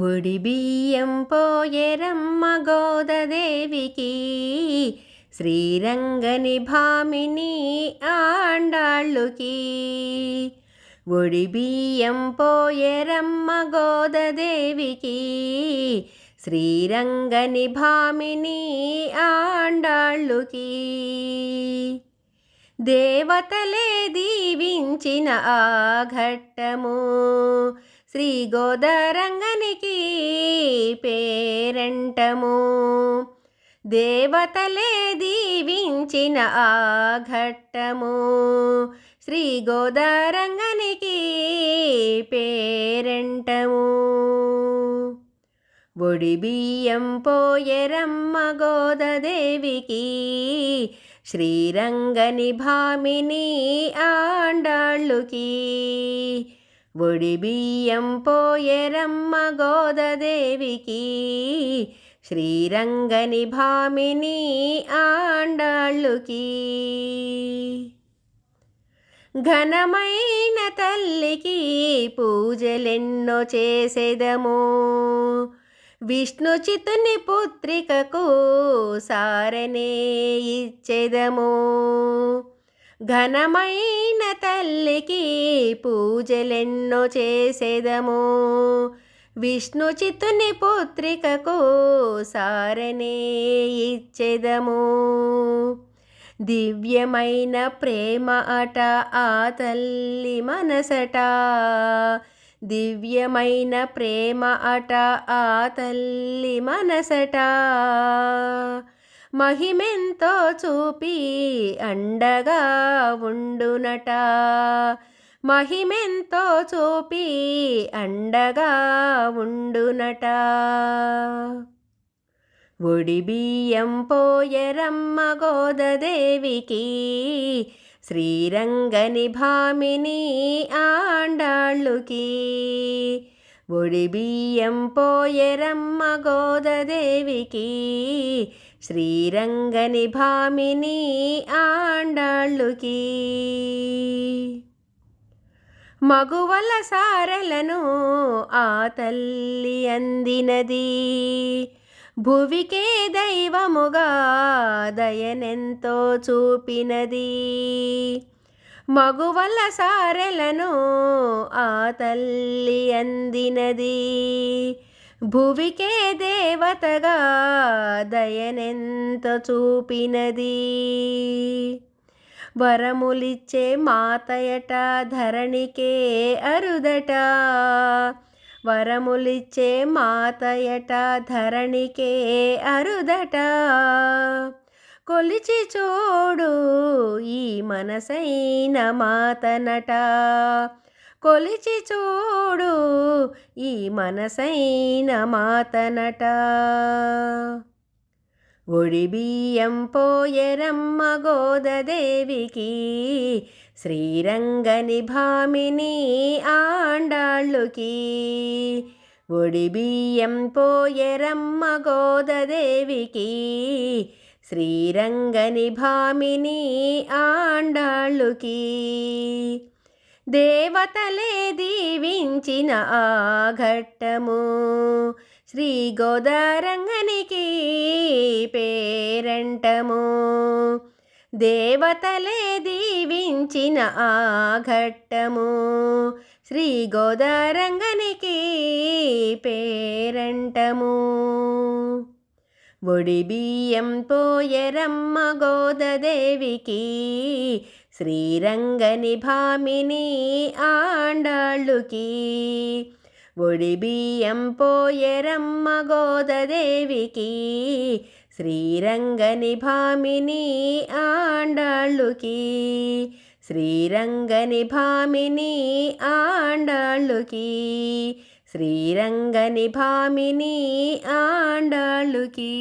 ఒడి బియ్యం పోయెరమ్మ గోదదేవికి శ్రీరంగని భామిని ఆండాళ్ళుకి. ఒడి బియ్యం పోయెరమ్మ గోదదేవికి శ్రీరంగని భామిని ఆండాళ్ళుకి. దేవతలే దీవించిన ఆ ఘట్టము శ్రీ గోదరంగనికి పేరంటము. దేవతలే దీవించిన ఆ ఘట్టము. శ్రీ గోదారంగనికి పేరంటము. ఒడిబియ్యం బియ్యం పోయెరమ్మ గోదదేవికి శ్రీరంగని భామిని ఆండాళ్ళుకి. ఒడి బియ్యం పోయెరమ్మ గోదదేవికి. శ్రీరంగని భామిని ఆండాళ్ళుకి. ఘనమైన తల్లికి పూజలెన్నో చేసేదము. విష్ణు చితుని పుత్రికకు సారనే ఇచ్చేదము. ఘనమైన తల్లికి పూజలెన్నో చేసేదము. విష్ణు చిత్తుని పుత్రికకు సారనే ఇచ్చేదము. దివ్యమైన ప్రేమ అట ఆ తల్లి మనసట. దివ్యమైన ప్రేమ అట ఆ తల్లి మనసట. మహిమెంతో చూపి అండగా ఉండునట. మహిమెంతో చూపి అండగా ఉండునట. ఒడిబియ్యం పోయరమ్మ గోదదేవికి శ్రీరంగని భామిని ఆండాళ్ళుకి. ఒడిబియ్యం పోయరమ్మ గోదదేవికి శ్రీరంగని భామిని ఆండాళ్ళుకి. మగువల సారలను ఆ తల్లి అందినది. భువికే దైవముగా దయనెంతో చూపినది. మగువల సారెలను ఆ తల్లి అందినది. భువికే దేవతగా దయనెంత చూపినది. వరములిచ్చే మాతయట ధరణికే అరుదట. వరములిచ్చే మాతయట ధరణికే అరుదట. కొలిచి చూడు ఈ మనసైన మాతనట. కొలిచి చూడు ఈ మనసైన మాతనట. ఒడిబియ్యం పోయరమ్మ గోదదేవికి. శ్రీరంగని భామిని ఆండాళ్ళుకి. ఒడిబియ్యం పోయరమ్మ గోదదేవికి. శ్రీరంగని భామిని ఆండాళ్ళుకి. దేవతలే దీవించిన ఆ ఘట్టము. శ్రీ గోదారంగనికి పేరంటము. దేవతలే దీవించిన ఆ ఘట్టము. శ్రీ గోదారంగనికి పేరంటము. ఒడి బియ్యం పోయరమ్మ గోదదేవికి శ్రీరంగని భామిని ఆండాళ్ళుకి. ఒడిబియ్యం పోయరమ్మ గోదదేవికి. శ్రీరంగని భామిని ఆండాళ్ళుకి. శ్రీరంగని భామిని ఆండాళ్ళుకి. శ్రీరంగని భామిని ఆండాళ్ళుకి.